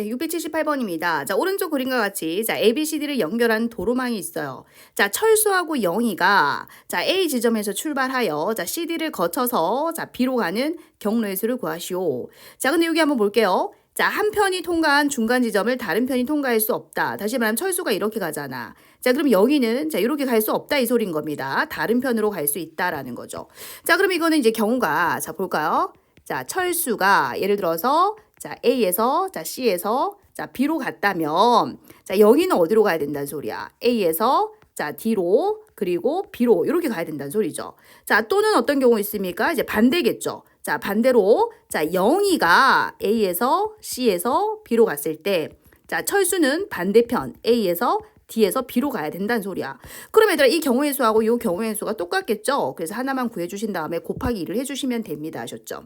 네, 678번입니다. 자, 오른쪽 그림과 같이 자, ABCD를 연결한 도로망이 있어요. 자, 철수하고 영희가 자, A 지점에서 출발하여 자, CD를 거쳐서 자, B로 가는 경로의 수를 구하시오. 자, 근데 여기 한번 볼게요. 자, 한 편이 통과한 중간 지점을 다른 편이 통과할 수 없다. 다시 말하면 철수가 이렇게 가잖아. 자, 그럼 여기는 자, 이렇게 갈 수 없다 이 소린 겁니다. 다른 편으로 갈 수 있다라는 거죠. 자, 그럼 이거는 이제 경우가 자, 볼까요? 자, 철수가 예를 들어서 자, A에서 자, C에서 자, B로 갔다면 자, 여기는 어디로 가야 된다는 소리야? A에서 자, D로 그리고 B로 이렇게 가야 된다는 소리죠. 자, 또는 어떤 경우 있습니까? 이제 반대겠죠. 자, 반대로 자, 영희가 A에서 C에서 B로 갔을 때 자, 철수는 반대편 A에서 D에서 B로 가야 된다는 소리야. 그럼 얘들아 이 경우의 수하고 이 경우의 수가 똑같겠죠? 그래서 하나만 구해 주신 다음에 곱하기 2를 해 주시면 됩니다. 아셨죠?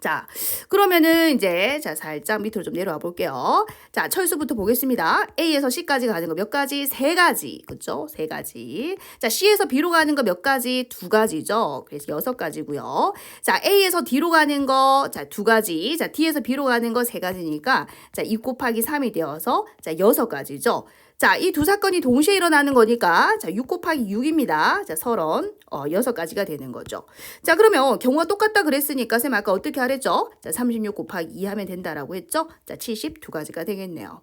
자, 그러면은 이제 자 살짝 밑으로 좀 내려와 볼게요. 자, 철수부터 보겠습니다. A에서 C까지 가는 거 몇 가지? 세 가지. 그렇죠? 세 가지. 자, C에서 B로 가는 거 몇 가지? 두 가지죠. 그래서 여섯 가지고요. 자, A에서 D로 가는 거 자, 두 가지. 자, D에서 B로 가는 거 세 가지니까 자, 2 곱하기 3이 되어서 자, 여섯 가지죠. 자, 이 두 사건이 동시에 일어나는 거니까 자, 6 곱하기 6입니다. 자, 서론 어, 여섯 가지가 되는 거죠. 자, 그러면 경우가 똑같다 그랬으니까 쌤 아까 어떻게 하 랬죠? 자, 36 곱하기 2 하면 된다라고 했죠? 자, 72가지가 되겠네요.